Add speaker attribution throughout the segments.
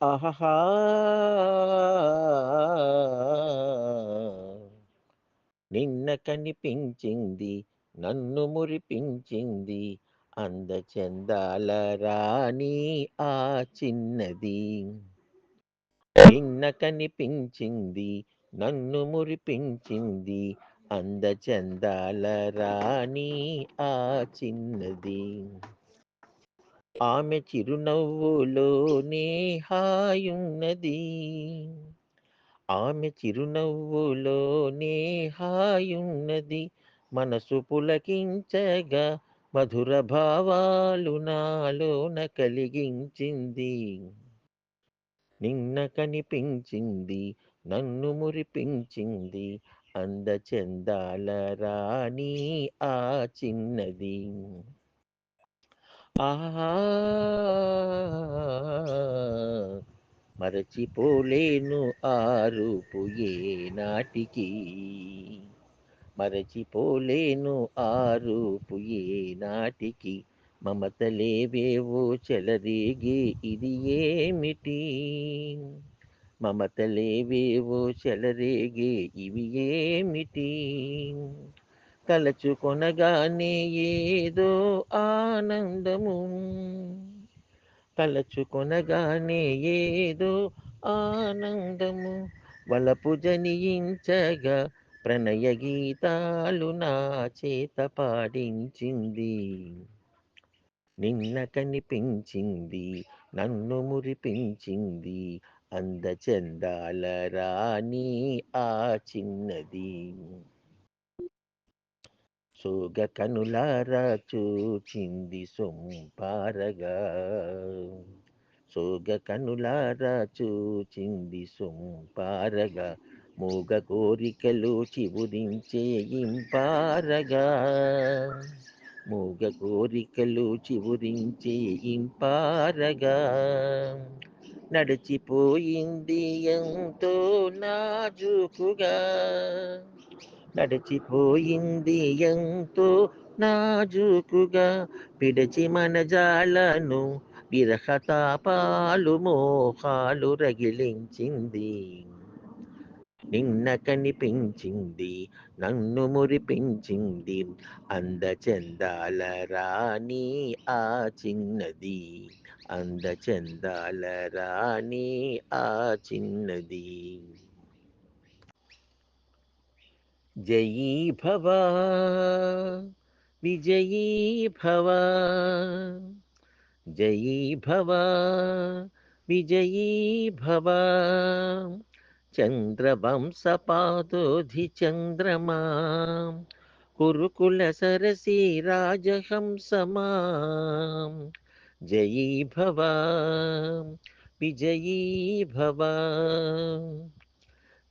Speaker 1: ఆహా నిన్న కనిపించింది నన్ను మురిపించింది అందచందాల రాణి ఆ చిన్నది. నిన్న కనిపించింది నన్ను మురిపించింది అందచందాల రాణి ఆ చిన్నది. ఆమె చిరునవ్వులోనే హాయున్నది. ఆమె చిరునవ్వులోనే హాయున్నది. మనసు పులకించగా మధుర భావాలు నాలోన కలిగించింది. నిన్న కనిపించింది నన్ను మురిపించింది అందచందాల రాణి ఆ చిన్నది. మరచిపోలేను ఆరుపు ఏ నాటికి మరచిపోలేను ఆరుపు ఏ నాటికి మమతలేవేవో చెలరేగే ఇది ఏమిటి? మమతలేవేవో చెలరేగే ఇవి ఏమిటి? తలచుకొనగానే ఏదో ఆనందము. తలచుకొనగానే ఏదో ఆనందము. వలపు జనియించగా ప్రణయ గీతాలు నా చేత పాడించింది. నిన్న కనిపించింది నన్ను మురిపించింది అందచందాల రాణి ఆ చిన్నది. సోగ కనులారా చూచింది సొంపారగా. సోగ కనులారా చూచింది సొంపారగా. మూగ కోరికలు చివురించే ఇంపారగా. మూగ కోరికలు చివురించే ఇంపారగా. నడిచిపోయింది ఎంతో నాజుకుగా. నడిచిపోయింది ఎంతో నాజుకుగా. పిడిచి మన జాలను విరహతాపాలు మోహాలు రగిలించింది. నిన్న కనిపించింది నన్ను మురిపించింది. అందచందాల రాణి ఆ చిన్నది. అందచందాల రాణి ఆ చిన్నది. జయీ భవ విజయీ భవ జయీ భవ విజయీ భవ చంద్రవంశపాదోధి చంద్రమా కురుకుల సరసి రాజహంసమా జయీ భవ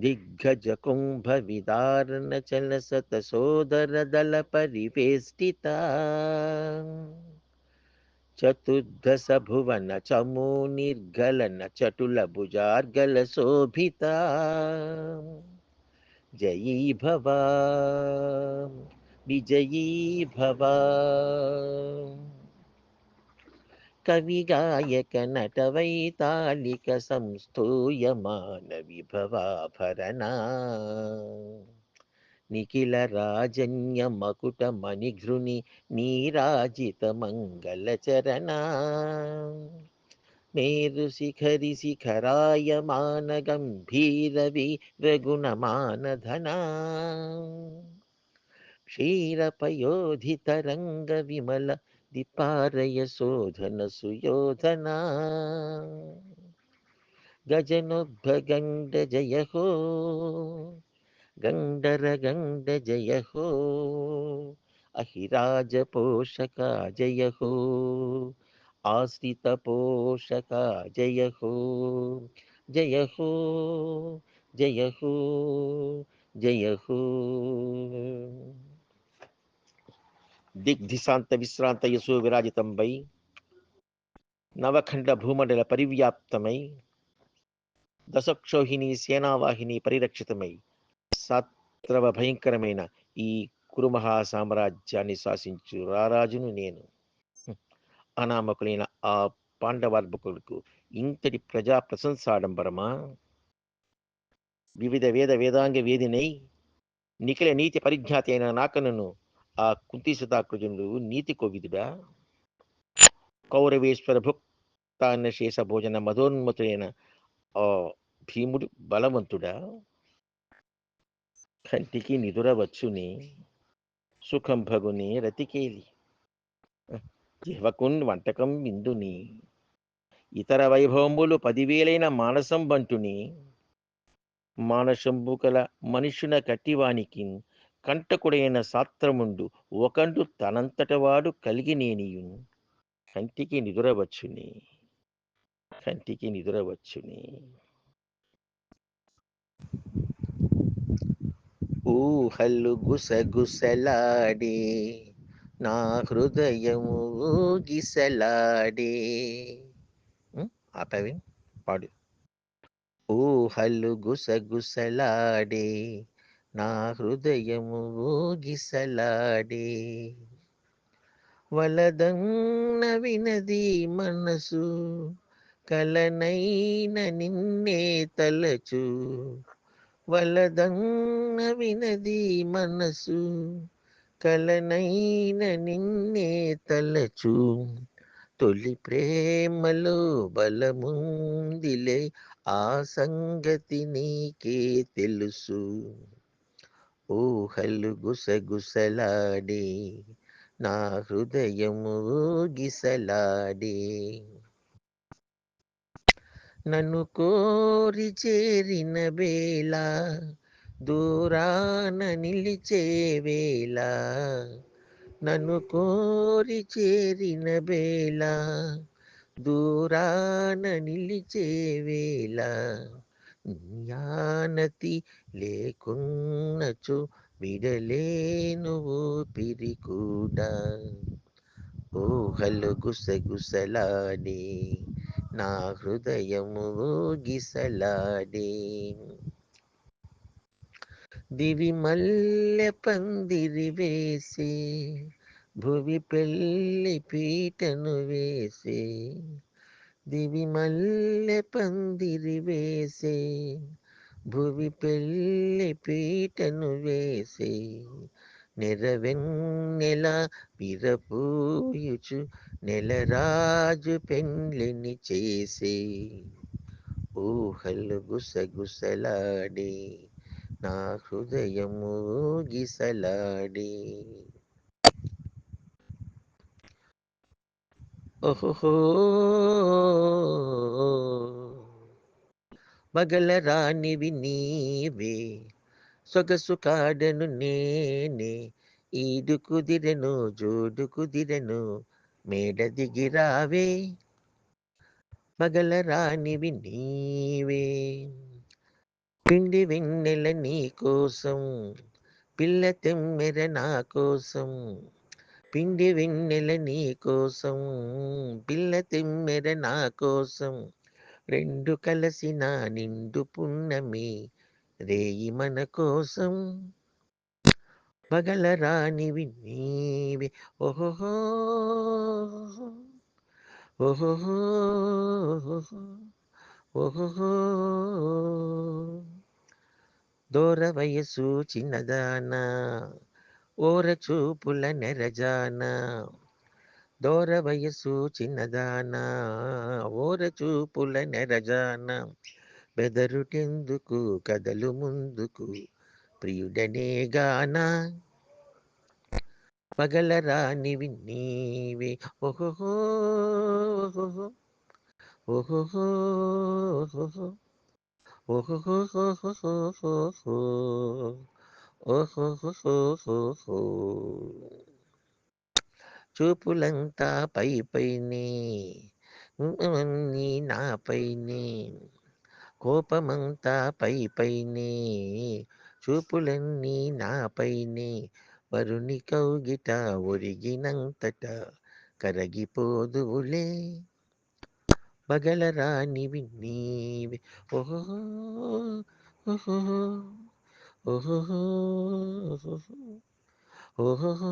Speaker 1: दिग्गजकुम्भविदारणचलसतसोदरदलपरिवेष्टिता चतुर्धसभुवनचमूनिर्गलनचटुलभुजार्गलशोभिता जयी भवा विजयी भवा। कविगायक नीराजित मंगल चरणा मेरु मेरुशिखरि शिखराय मानगम्भीरवि रघुणमानधना क्षीरपयोधितरङ्गविमल दिपारय शोधन सुयोधना। गजनोभगण्ड जय हो गण्डरगण्ड जय हो अहिराजपोषका जय हो आश्रितपोषका जय हो जय हो जय हो जय हो। దిగ్ధిశాంత విశ్రాంత యశో విరాజితంబై నవఖండ భూమండల పరివ్యాప్తమై దశక్షోహిణి సేనావాహిని పరిరక్షితమై సాత్రవ భయంకరమైన ఈ కురుమహా సామ్రాజ్యాన్ని శాసించు రారాజును నేను అనామకులైన ఆ పాండవార్భకులకు ఇంతటి ప్రజా ప్రశంసాడంబరమా వివిధ వేద వేదాంగ వేదినై నిఖిల నీతి పరిజ్ఞాతి అయిన నాకనను ఆ కుంతీసుతాకృజనుడు నీతి కోవిదుడా? కౌరవేశ్వర భుక్తాన్న శేష భోజన మధోన్మతుడైన ఆ భీముడు బలవంతుడా? కంటికి నిదురవచ్చుని సుఖం భగుని రతికేలి. జిహ్వకున్ వంటకం విందుని ఇతర వైభవములు పదివేలైన మానసం బంటుని మానసంబు కల మనుషున కట్టివానికి కంటకుడైన సాత్రముండు ఒకండు తనంతటవాడు కలిగి నేనియును. కంటికి నిదురవచ్చుని. కంటికి నిదురవచ్చుని. ఊహల్లు గుసగుసలాడే నా హృదయము గిసలాడే ఆపవి? పాడు. ఊహల్లు గుసగుసలాడే నా హృదయము గిసలాడే వలదన్న వినది మనసు కలనైన నిన్నే తలచు. వలదన్న వినది మనసు కలనైన నిన్నే తలచు. తొలి ప్రేమలో బలముందిలే ఆ సంగతి నీకే తెలుసు. ఊహలు గుసగుసలాడి నా హృదయము గిసలాడి నన్ను కోరి చేరిన వేళ దూరాన నిలిచే వేళ. నన్ను కోరి చేరిన వేళ దూరాన నిలిచే వేళ. జ్ఞానతి లేకున్నచు విడలేను ఊపిరి కూడా ఊహలు గుసగుసలాడే నా హృదయము గిసలాడే దివి మల్లె పందిరి వేసి భువి పెళ్ళి పీటను వేసి దివి మల్లె పందిరి వేసే భువి పెళ్ళి పీటను వేసే నెరవెన్నెల విరపూయుచు నెలరాజు పెండ్లిని చేసి. ఊహలు గుసగుసలాడే నా హృదయము గిసలాడే ఓహో మగల రాణివి నీవే సొగసు కాడను నేనే ఈడు కుదిరెను జోడు కుదిరెను మేడ దిగిరావే మగల రాణివి నీవే పిండి వెన్నెల నీ కోసం పిల్ల తెమ్మెర నా కోసం. పిండి వెన్నెల నీ కోసం పిల్ల తెమ్మెర నా కోసం. రెండు కలసిన నిండు పున్నమి రేయి మన కోసం. పగల రానివి నీవి ఓహో ఓహో ఓహో దూర వయసు చిన్నదానా. ఓర చూపుల నెరజాన దూర వయసు చిన్నదానా ఓర చూపుల నెరజాన బెదరుటెందుకు కదలు ముందుకు ప్రియుడనే గాన. పగల రానివి నీవే ఓహో ఓహో ఓహో చూపులంతా పై పైనే నాపైనే కోపమంతా పై పైనే చూపులన్నీ నాపైనే వరుని కౌగిట ఒరిగినంతట కరగిపోదువులే. పగలరానివి నీవే ఓహో ఓహో ఓహో ఓహో